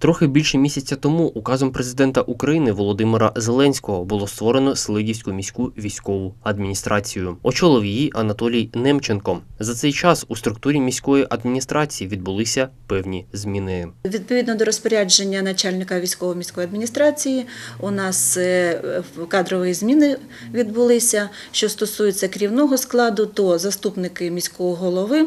Трохи більше місяця тому указом президента України Володимира Зеленського було створено Селидівську міську військову адміністрацію. Очолив її Анатолій Немченко. За цей час у структурі міської адміністрації відбулися певні зміни. Відповідно до розпорядження начальника військової міської адміністрації, у нас е, кадрові зміни відбулися. Що стосується керівного складу, то заступники міського голови.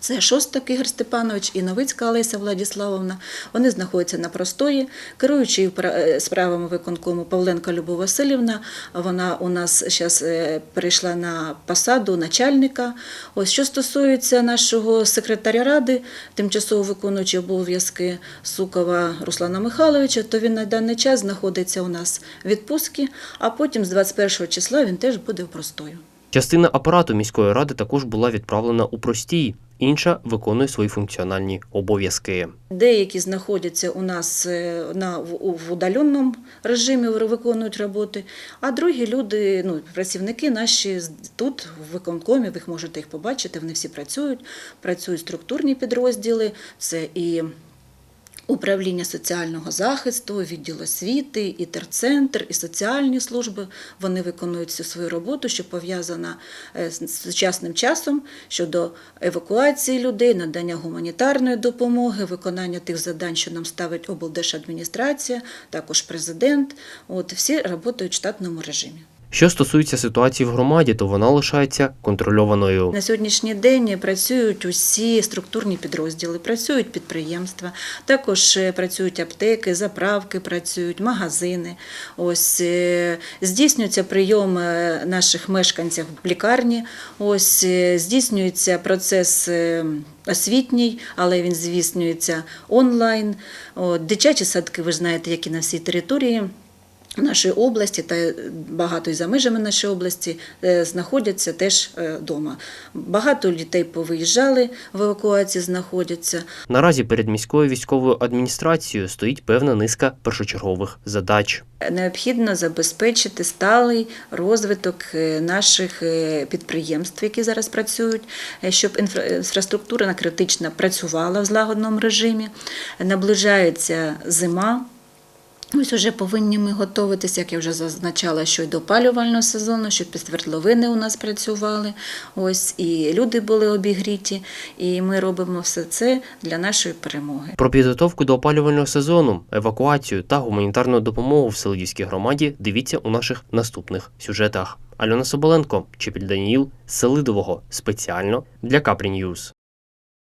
Це Шостак Ігор Степанович і Новицька Олеся Владіславовна. Вони знаходяться на простої. Керуючий пра- е, справами виконкому Павленко Любов Васильівна. Вона у нас зараз перейшла на посаду начальника. Ось що стосується нашого секретаря ради, тимчасово виконуючий обов'язки Сукова Руслана Михайловича, то він на даний час знаходиться у нас в відпустці, а потім з 21 числа він теж буде в простою. Частина апарату міської ради також була відправлена у простій, інша виконує свої функціональні обов'язки. Деякі знаходяться у нас е, на в, удаленому режимі, виконують роботи, а другі люди, ну працівники наші тут в виконкомі, ви можете їх побачити. Вони всі працюють, працюють структурні підрозділи. Це і Управління соціального захисту, відділ освіти, і терцентр, і соціальні служби вони виконують всю свою роботу, що пов'язана е, з сучасним часом щодо евакуації людей, надання гуманітарної допомоги, виконання тих завдань, що нам ставить облдержадміністрація, також президент. От всі працюють в штатному режимі. Що стосується ситуації в громаді, то вона лишається контрольованою. На сьогоднішній день працюють усі структурні підрозділи, працюють підприємства, також е, працюють аптеки, заправки, працюють магазини. Ось е, здійснюється прийом е, наших мешканців в лікарні. Ось здійснюється процес. Освітній, але він здійснюється онлайн. Дитячі садки, ви знаєте, які на всій території нашої області та багато і за межами нашої області е, знаходяться теж вдома. Багато дітей повиїжджали в евакуації, знаходяться. Наразі перед міською військовою адміністрацією стоїть певна низка першочергових задач. Необхідно забезпечити сталий розвиток е, наших е, підприємств, які зараз працюють, е, щоб інфра- інфраструктура критична працювала в злагодному режимі. Наближається зима. Ось уже повинні ми готуватися, як я вже зазначала, що й до опалювального сезону, щоб свердловини у нас працювали. Ось і люди були обігріті, і ми робимо все це для нашої перемоги. Про підготовку до опалювального сезону, евакуацію та гуманітарну допомогу в Селидівській громаді дивіться у наших наступних сюжетах. Альона Соболенко, Чепіль Даніїл, Селидового спеціально для Капрі Ньюз.